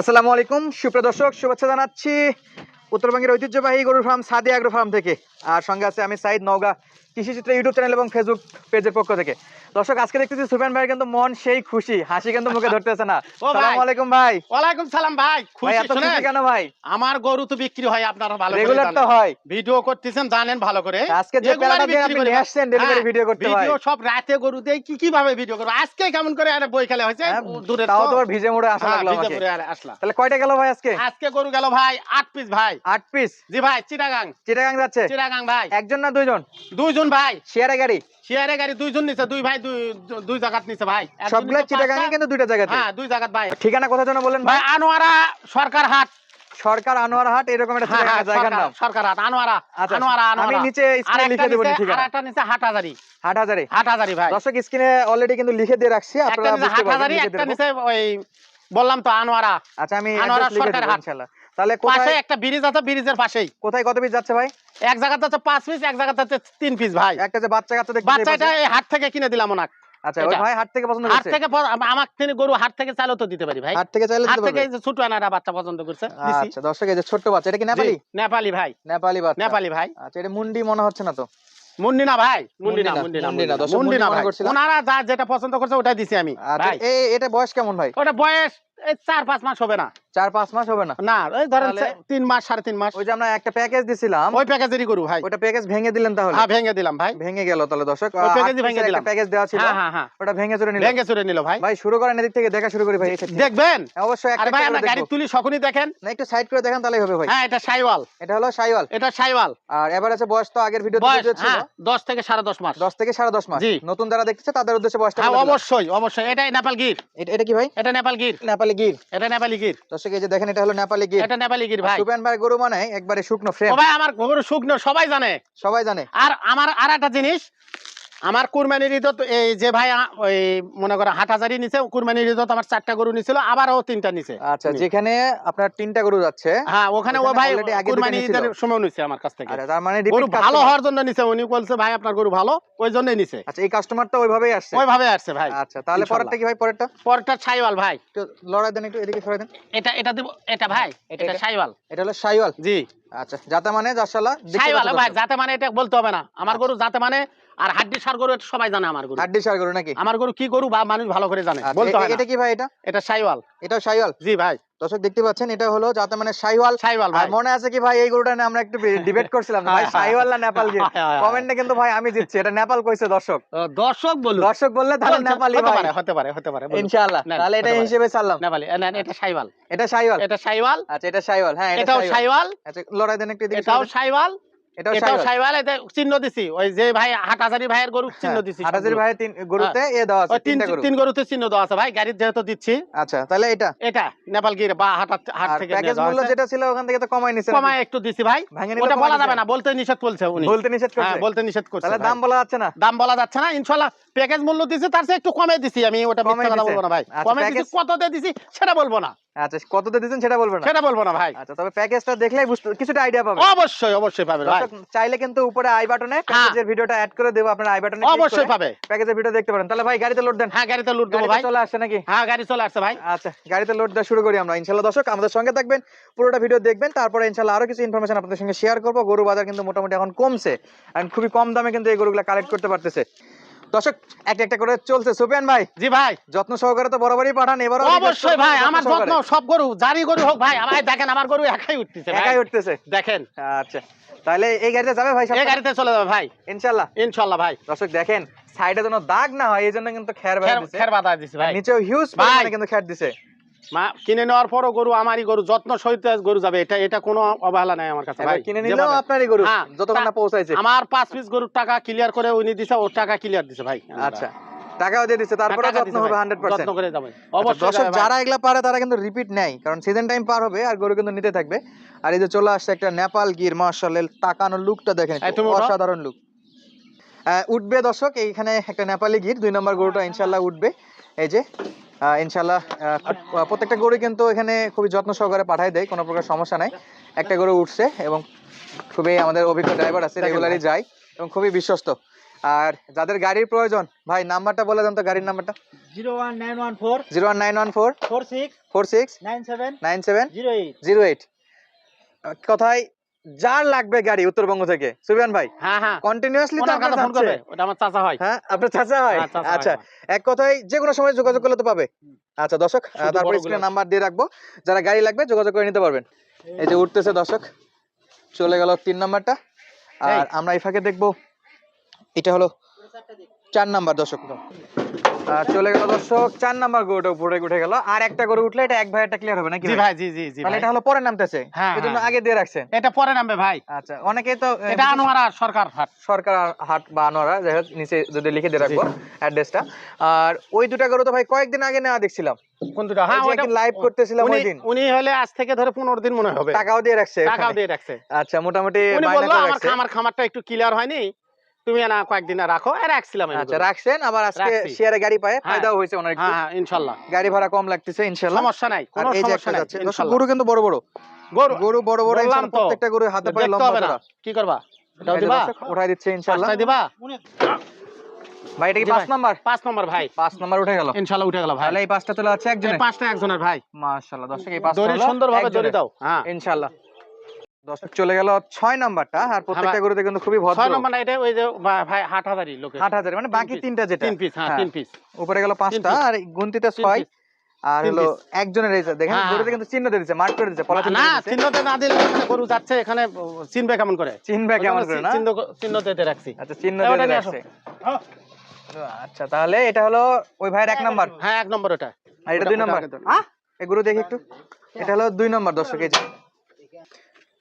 আসসালামু আলাইকুম। সুপ্রিয় দর্শক, শুভেচ্ছা জানাচ্ছি। উত্তরবঙ্গের ঐতিহ্যবাহী গরুর ফার্ম সাদি আগ্রো ফার্ম থেকে। আর সঙ্গে আছে আমি সাইদ নওগা। কৃষিচিত্র ইউটিউব চ্যানেল এবং ফেসবুক পেজের পক্ষ থেকে। দর্শক আজকে দেখতেছি সুফিয়ান ভাই কিন্তু মন সেই খুশি হাসি কিন্তু মুখে ধরতেছে না। সালামু আলাইকুম ভাই। ওয়ালাইকুম সালাম ভাই খুশি এত খুশি শুনেন? কেন ভাই? আমার গরু তো বিক্রি হয় আপনারা ভালো করে রেগুলার তো হয়। ভিডিও করতেছেন জানেন ভালো করে। আজকে যে প্যারাটা দিয়ে আপনি নিয়ে আসছেন ডেলিভারি হ্যাঁ, ভিডিও করতে ভাই ভিডিও সব রাতে গরু দিয়ে কি কীভাবে ভিডিও করব? আজকে কেমন করে আরে বই খেলা হয়েছে? হ্যাঁ, দূরে তাও তোমার ভিজে মোড়ে আসা হ্যাঁ, লাগল আমাকে। আসলা তাহলে কয়টা গেল ভাই আজকে? আজকে গরু গেল ভাই আট পিস ভাই। আট পিস জি ভাই চিটাগাং। চিটাগাং যাচ্ছে? চিটাগাং ভাই। একজন না দুইজন? দুইজন ভাই। শেয়ারে গাড়ি? শেয়ারে গাড়ি দুইজন নিছে দুই ভাই দুই দুই জায়গাত নিছে ভাই। সবগুলো নিছে চিটাগাং কিন্তু দুইটা জায়গাতে হ্যাঁ দুই জায়গাত ভাই। ঠিকানা কোথায় যেন বলেন ভাই আনোয়ারা সরকার হাট। সরকার আনোয়ার হাট এরকম একটা হ্যাঁ, হ্যাঁ, জায়গার সরকার- নাম। সরকার হাট আনোয়ারা আচ্ছা, আনোয়ারা আমি নিচে স্ক্রিনে লিখে দেবো ঠিকানা। আরেকটা নিচে হাটহাজারি। হাট হাজারে হাটহাজারি ভাই। দর্শক স্ক্রিনে অলরেডি কিন্তু লিখে দিয়ে রাখছি আপনারা বুঝতে পারবেন হাটহাজারি একটা নিচে ওই বললাম তো আনোয়ারা। আচ্ছা আমি আনোয়ারা সরকার হাট। ইনশাআল্লাহ তাহলে পাশে কোথায় একটা ব্রিজ আছে ব্রিজের পাশেই। কোথায় কত পিস যাচ্ছে ভাই? এক জায়গাতে আছে পাঁচ পিস এক জায়গাতে আছে তিন পিস ভাই। একটা যে বাচ্চা কাচ্চা দেখতে বাচ্চাটা এই হাট থেকে কিনে দিলাম ওনাক। আচ্ছা ওই ভাই হাট থেকে পছন্দ হাট থেকে প- আম- তিনি গরু হাট থেকে চাইলেও তো দিতে পারি ভাই। হাট থেকে চাইলে হাট থেকে এই ছোট আনারা বাচ্চা পছন্দ করছে আচ্ছা দর্শক এই যে ছোট্ট বাচ্চা এটা কি নেপালি? নেপালি ভাই। নেপালি বাচ্চা। নেপালি ভাই। আচ্ছা এটা মুন্ডি মনে হচ্ছে না তো? মুন্ডি না ভাই মুন্ডি না মুন্ডি না মুন্ডি না, দর্শক মুন্ডি না ভাই। ওনারা যা যেটা পছন্দ করছে ওটাই দিছি আমি আচ্ছা এই এটা বয়স কেমন ভাই? ওটা বয়স এই চার পাঁচ মাস হবে না। চার পাঁচ মাস হবে না। না ওই ধরেন তিন মাস সাড়ে তিন মাস। ওই যে আমরা একটা প্যাকেজ দিছিলাম। ওই প্যাকেজেরই গরু ভাই। ওটা প্যাকেজ ভেঙে দিলেন তাহলে? হ্যাঁ ভেঙে দিলাম ভাই। ভেঙে গেল তাহলে দর্শক। ওই package-ই ভেঙে দিলাম। প্যাকেজ দেওয়া ছিল। হ্যাঁ হ্যাঁ হ্যাঁ। ওটা ভেঙে চুরে নিল। ভেঙে চুরে নিল ভাই। ভাই শুরু করেন এদিক থেকে দেখা শুরু করি ভাই। দেখবেন? হ্যাঁ, অবশ্যই একটা আরে ভাই আমরা গাড়ি তুলি শকুনি দেখেন। না একটু সাইড করে দেখান তাহলেই হবে ভাই। হ্যাঁ এটা সাইওয়াল। এটা হলো সাইওয়াল। এটা সাইওয়াল। আর এবার আছে বয়স তো আগের ভিডিও বয়স ছিল। হ্যাঁ দশ থেকে সাড়ে দশ মাস। দশ থেকে সাড়ে দশ মাস। জি। নতুন যারা দেখতেছে তাদের উদ্দেশ্যে বয়সটা হ্যাঁ অবশ্যই অবশ্যই। এটাই নেপাল গির। এটা এটা কি ভাই? এটা নেপাল গির। নেপালি গির। এটা নেপালি গির। দর্শক এই যে দেখেন এটা হলো নেপালি গির এটা নেপালি গির ভাই। সুপেন ভাই গরু মানে একবারে শুকনো ফ্রেম ভাই আমার গরু শুকনো সবাই জানে। সবাই জানে। আর আমার আর একটা জিনিস আমার কুরবানির ঈদত এই যে ভাই ওই মনে করো হাট হাজারি নিছে কুরবানির ঈদত আমার চারটা গরু নিছিল আবারও তিনটা নিছে। আচ্ছা যেখানে আপনার তিনটা গরু যাচ্ছে হ্যাঁ ওখানে ও ভাই কুরবানি ঈদের সময় নিছে আমার কাছ থেকে। আরে তার মানে গরু ভালো হওয়ার জন্য নিছে উনি বলছে ভাই আপনার গরু ভালো। ওই জন্যই নিছে। আচ্ছা এই কাস্টমারটা ওইভাবেই আসছে? ওইভাবে আসছে ভাই। আচ্ছা তাহলে পরেরটা কি ভাই পরেরটা? পরেরটা ছাইওয়াল ভাই। একটু লড়াই দেন একটু এদিকে সরাই দেন। এটা এটা দিব এটা ভাই এটা-? ছাইওয়াল এটা হলো সাইওয়াল? জি। আচ্ছা যাতে মানে জাসালা ছাইওয়াল ভাই যাতে মানে এটা বলতে হবে না। আমার গরু যাতে মানে আর হাড্ডি সার গরু এটা সবাই জানে আমার গরু। হাড্ডি সার গরু নাকি? আমার গরু কি গরু বা মানুষ ভালো করে জানে আচ্ছা, বলতে হয় এটা কি ভাই এটা? এটা ছাইওয়াল এটা সাইওয়াল? জি ভাই। দর্শক দেখতে পাচ্ছেন এটা হলো যাতে মানে সাইওয়াল। সাইওয়াল ভাই। মনে আছে কি ভাই এই গরুটা নিয়ে আমরা একটু ডিবেট করছিলাম ভাই? হ্যাঁ, হ্যাঁ। সাইওয়াল না নেপাল গির হ্যাঁ, হ্যাঁ, কমেন্টে কিন্তু ভাই আমি জিতছি এটা নেপাল কইছে দর্শক। দর্শক বল দর্শক বললে তাহলে নেপালি হতে ভাই। পারে হতে পারে হতে পারে ইনশাআল্লাহ তাহলে এটা হিসেবে ছাড়লাম। নেপালি না, এটা সাইওয়াল। এটা সাইওয়াল। এটা সাইওয়াল। আচ্ছা এটা সাইওয়াল হ্যাঁ এটা এটাও সাইওয়াল। আচ্ছা লড়াই দেন একটু এটাও সাইওয়াল। এটাও এটাও সাইওয়াল সাইওয়াল এটা চিহ্ন দিছি। ওই যে ভাই হাটাজারি ভাইয়ের গরু চিহ্ন দিছি হাটাজির সবগুলো। তিন গরুতে এ দেওয়া আছে তিন তিন গরুতে চিহ্ন দেওয়া আছে। ভাই গাড়ির যেহেতু দিচ্ছি। আচ্ছা তাহলে এটা। এটা নেপাল গির বা হাটা হাট থেকে প্যাকেজ মূল্য যেটা ছিল ওখান থেকে তো কমাই নিছে কমায় একটু দিছি ভাই। ওটা বলা যাবে না বলতে নিষেধ করছে উনি। বলতে নিষেধ হ্যাঁ করছে বলতে নিষেধ করছে তাহলে দাম বলা যাচ্ছে না? দাম বলা যাচ্ছে না ইনশাল্লাহ প্যাকেজ মূল্য দিছি তার চেয়ে একটু কমে দিছি আমি ওটা মিথ্যা কথা বলব না ভাই। আচ্ছা, কমে দিছি কত দিয়ে দিছি সেটা বলব না। আচ্ছা কততে দিচ্ছেন সেটা বলবেন না। সেটা বলব না ভাই। আচ্ছা তবে প্যাকেজটা দেখলেই বুঝতে কিছুটা আইডিয়া পাবেন। অবশ্যই অবশ্যই পাবে ভাই। চাইলে কিন্তু উপরে আই বাটনে প্যাকেজের ভিডিওটা অ্যাড করে দেবো আপনারা আই বাটনে অবশ্যই পাবে। প্যাকেজের ভিডিও দেখতে পারেন। তাহলে ভাই গাড়িতে লোড দেন। হ্যাঁ গাড়িতে লুট দেবো ভাই। চলে আসছে নাকি? হ্যাঁ গাড়ি চলে আসছে ভাই। আচ্ছা গাড়িতে লোড দেওয়া শুরু করি আমরা। ইনশাল্লাহ দর্শক আমাদের সঙ্গে থাকবেন পুরোটা ভিডিও দেখবেন তারপরে ইনশাল্লাহ আরও কিছু ইনফরমেশন আপনাদের সঙ্গে শেয়ার করব। গরু বাজার কিন্তু মোটামুটি এখন কমছে এন্ড খুবই কম দামে কিন্তু এই গরুগুলো কালেক্ট করতে পারতেছে। দর্শক একটা একটা করে চলছে। ভাই জি ভাই। যত্ন সহকারে তো বরাবরই পাঠান এবার অবশ্যই ভাই আমার যত্ন সব গরু জারি গরু হোক ভাই আমার দেখেন আমার গরু একাই উঠতেছে একাই উঠতেছে? দেখেন। আচ্ছা তাহলে এই গাড়িতে যাবে ভাই এই গাড়িতে চলে যাবে ভাই। ইনশাল্লাহ। ইনশাল্লাহ ভাই। দর্শক দেখেন সাইডে যেন দাগ না হয় এই জন্য কিন্তু খের বেড়া দিছে। খের বাধা দিচ্ছে ভাই। নিচেও হিউজ। পরিমাণে কিন্তু খের দিছে। মা কিনে নেওয়ার পরও গরু আমারই গরু যত্ন সহিত গরু যাবে এটা এটা কোনো অবহেলা নাই আমার কাছে ভাই। কিনে নিলেও আপনারই গরু হ্যাঁ, যতক্ষণ না পৌঁছাইছে। আমার পাঁচ পিস গরুর টাকা ক্লিয়ার করে উনি দিছে ওর টাকা ক্লিয়ার দিছে ভাই। আচ্ছা টাকাও দিয়ে দিচ্ছে তারপরে যত্ন হবে ভাই। হান্ড্রেড যত্ন করে যাবে। অবশ্যই অবশ্যই দর্শক যারা এগুলা পারে তারা কিন্তু রিপিট নেয় কারণ সিজন টাইম পার হবে আর গরু কিন্তু নিতে থাকবে। আর এই যে চলে আসছে একটা নেপাল গির মার্শাল তাকানো লুকটা দেখেন অসাধারণ লুক উঠবে দর্শক এইখানে একটা নেপালি গির দুই নম্বর গরুটা ইনশাল্লাহ উঠবে। এই যে ইনশাল্লাহ প্রত্যেকটা গরু কিন্তু এখানে খুবই যত্ন সহকারে পাঠায় দেয় কোনো প্রকার সমস্যা নাই। একটা গরু উঠছে এবং খুবই আমাদের অভিজ্ঞ ড্রাইভার আছে রেগুলারই যায় এবং খুবই বিশ্বস্ত। আর যাদের গাড়ির প্রয়োজন ভাই নাম্বারটা বলে দেন তো গাড়ির নাম্বারটা। Zero one nine one four. Zero one nine one four. Four six. Four six. Nine seven. Nine seven. Zero eight. Zero eight. কথায় যার লাগবে গাড়ি উত্তরবঙ্গ থেকে। সুবিয়ান ভাই হ্যাঁ হ্যাঁ। কন্টিনিউয়াসলি তো আপনার ফোন করবে। ওটা আমার চাচা হয়। হ্যাঁ আপনার চাচা হয়? চাচা হয়। আচ্ছা এক কথায় যে কোনো সময় যোগাযোগ করলে তো পাবে। আচ্ছা দর্শক তারপর স্ক্রিনে নাম্বার দিয়ে রাখব। যারা গাড়ি লাগবে যোগাযোগ করে নিতে পারবেন। এই যে উঠতেছে দর্শক চলে গেল তিন নাম্বারটা। আর আমরা এই ফাঁকে দেখব এটা হলো চার নাম্বার দর্শক আর চলে গেল দর্শক চার নাম্বার গরুটা উপরে উঠে গেল। আর একটা গরু উঠলে এটা এক ভাই একটা ক্লিয়ার হবে নাকি জি ভাই? জি জি জি তাহলে এটা হলো পরে নামতেছে। হ্যাঁ, এই হ্যাঁ। আগে দিয়ে রাখছেন এটা পরে নামবে ভাই। আচ্ছা অনেকেই তো এটা আনোয়ারা সরকার হাট। সরকার হাট বা আনোয়ারা যাই হোক নিচে যদি লিখে দিয়ে রাখব অ্যাড্রেসটা আর ওই দুটা গরু তো ভাই কয়েকদিন আগে নেওয়া দেখছিলাম। কোন দুটো? হ্যাঁ ওটা লাইভ করতেছিলাম ওই উনি দিন উনি হলে আজ থেকে ধরে পনেরো দিন মনে হবে। টাকাও দিয়ে রাখছে। টাকাও দিয়ে রাখছে। আচ্ছা মোটামুটি উনি বলল আমার খামার খামারটা একটু ক্লিয়ার হয়নি। তুমি না কয়েকদিন রাখো আর রাখছিলাম আচ্ছা রাখছেন আবার আজকে শেয়ারে গাড়ি পায় হ্যাঁ। ফায়দাও হয়েছে একটু হ্যাঁ হ্যাঁ ইনশাল্লাহ। গাড়ি ভাড়া কম লাগতেছে ইনশাআল্লাহ সমস্যা নাই কোনো সমস্যা নাই গরু কিন্তু বড় বড়। গরু গরু বড় বড় ইনশাআল্লাহ প্রত্যেকটা গরু হাতে পায়ে লম্বা কি করবা? এটাও দিবা? উঠাই দিচ্ছে ইনশাআল্লাহ দিবা? ভাই এটা কি জি পাঁচ ভাই। নাম্বার? পাঁচ নম্বর ভাই। পাঁচ নাম্বার উঠে গেল। ইনশাল্লাহ উঠে গেল ভাই। তাহলে এই পাঁচটা চলে আছে একজনের। পাঁচটা একজনের ভাই। মাশাআল্লাহ দর্শক এই পাঁচটা দড়ি হলো সুন্দর ভাবে দড়ি দাও। হ্যাঁ। ইনশাআল্লাহ দর্শক চলে গেল ছয় নাম্বারটা আর প্রত্যেকটা গরুতে কিন্তু খুবই ভদ্র। নম্বর না এটা ওই যে ভাই হাট হাজারি লোকে আট হাজার মানে বাকি তিনটা যেটা। তিন পিস হ্যাঁ হ্যাঁ। তিন পিস উপরে গেল পাঁচটা আর গুনতিতে ছয় আর হলো একজনের এই দেখেন হ্যাঁ, গরুতে হ্যাঁ। কিন্তু চিহ্ন দিয়ে দিচ্ছে মার্ক করে দিচ্ছে না। চিহ্নতে না দিলে এখানে গরু যাচ্ছে এখানে চিনবে কেমন করে? চিনবে কেমন করে না? চিহ্ন চিহ্ন দিতে রাখছি। আচ্ছা চিহ্ন রাখছে। আচ্ছা তাহলে এটা হলো ওই ভাইয়ের এক নাম্বার। হ্যাঁ এক নম্বর ওটা। আর এটা দুই নাম্বার। হ্যাঁ এই গরু দেখি একটু। এটা হলো দুই নাম্বার দর্শক এই যে।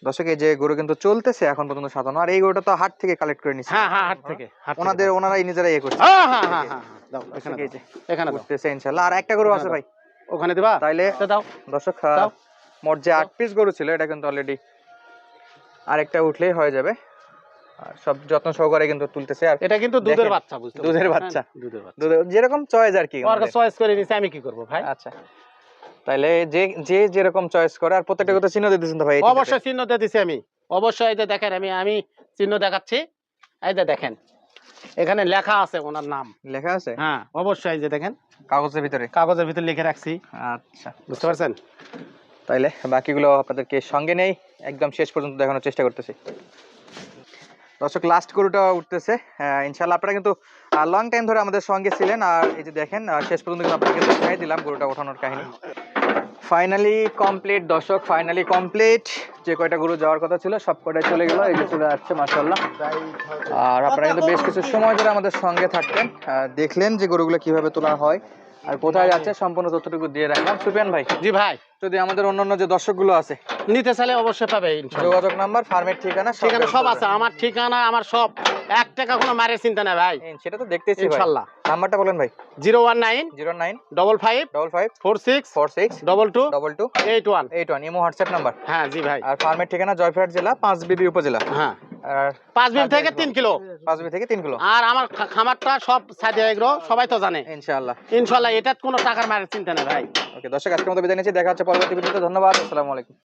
দর্শক এই যে গরু কিন্তু চলতেছে এখন পর্যন্ত আর এই গরুটা তো হাট থেকে কালেক্ট করে নিচ্ছে হ্যাঁ হ্যাঁ হাট থেকে ওনাদের ওনারাই নিজেরাই ইয়ে করছে হ্যাঁ হ্যাঁ হ্যাঁ হ্যাঁ দাও এখানে দর্শক এই দাও। যে এখানে উঠতেছে ইনশাআল্লাহ। আর একটা গরু আছে ভাই। ওখানে দিবা? তাইলে দাও। দর্শক মোট যে আট পিস গরু ছিল এটা কিন্তু অলরেডি আরেকটা উঠলেই হয়ে যাবে। আর সব যত্ন সহকারে কিন্তু তুলতেছে। আর এটা কিন্তু দুধের বাচ্চা দুধের বাচ্চা। দুধের বাচ্চা। যেরকম চয়েস আর কি। ওর চয়েস করে নিছে আমি কি করব ভাই? আচ্ছা। তাইলে যে যে যেরকম চয়েস করে আর প্রত্যেকটা কথা চিহ্ন দিয়ে দিয়েছেন তো ভাই অবশ্যই চিহ্ন দিয়ে দিছি আমি। অবশ্যই এই যে দেখেন আমি আমি চিহ্ন দেখাচ্ছি। এই যে দেখেন এখানে লেখা আছে ওনার নাম। লেখা আছে? হ্যাঁ অবশ্যই যে দেখেন। কাগজের ভিতরে? কাগজের ভিতরে লিখে রাখছি। আচ্ছা। বুঝতে পারছেন? তাইলে বাকিগুলো আপনাদেরকে সঙ্গে নেই একদম শেষ পর্যন্ত দেখানোর চেষ্টা করতেছি। দর্শক লাস্ট গরুটা উঠতেছে। ইনশাল্লাহ আপনারা কিন্তু লং টাইম ধরে আমাদের সঙ্গে ছিলেন। আর এই যে দেখেন শেষ পর্যন্ত কিন্তু আপনাকে দেখাই দিলাম গরুটা ওঠানোর কাহিনী। ফাইনালি কমপ্লিট দর্শক ফাইনালি কমপ্লিট যে কয়টা গরু যাওয়ার কথা ছিল, সব কয়টাই চলে গেল, এই যে চলে যাচ্ছে মাসাল্লাহ আর আপনারা কিন্তু বেশ কিছু সময় ধরে আমাদের সঙ্গে থাকতেন। দেখলেন যে গরুগুলো কীভাবে তোলা হয়। আর কোথায় যাচ্ছে সম্পূর্ণ তথ্যটুকু দিয়ে রাখলাম। সুপিয়ান ভাই জি ভাই। যদি আমাদের অন্যান্য যে দর্শকগুলো আছে নিতে চাইলে অবশ্যই পাবে যোগাযোগ নাম্বার ফার্মের ঠিকানা ঠিকানা সব আছে আমার ঠিকানা আমার সব। এক টাকা কোনো মারের চিন্তা নাই ভাই। সেটা তো দেখতেছি ভাই। ইনশাল্লাহ। নাম্বারটা বলেন ভাই। Zero one nine zero nine double five double five four six four six double two double two eight one. Eight one imo WhatsApp number. হ্যাঁ জি ভাই। আর ফার্মের ঠিকানা জয়ফাট জেলা পাঁচ বিবি উপজেলা। হ্যাঁ। পাঁচ মিনিট থেকে তিন কিলো। পাঁচ থেকে তিন কিলো। আর আমার খামারটা সব সাইডে এগ্রো সবাই তো জানে। ইনশাআল্লাহ। ইনশাল্লাহ এটা কোনো টাকার মায়ের চিন্তা নেই ভাই। ওকে দর্শক আজকের মতো বিদায় নিচ্ছি। দেখা হচ্ছে পরবর্তী ভিডিওতে। ধন্যবাদ আসসালামু আলাইকুম।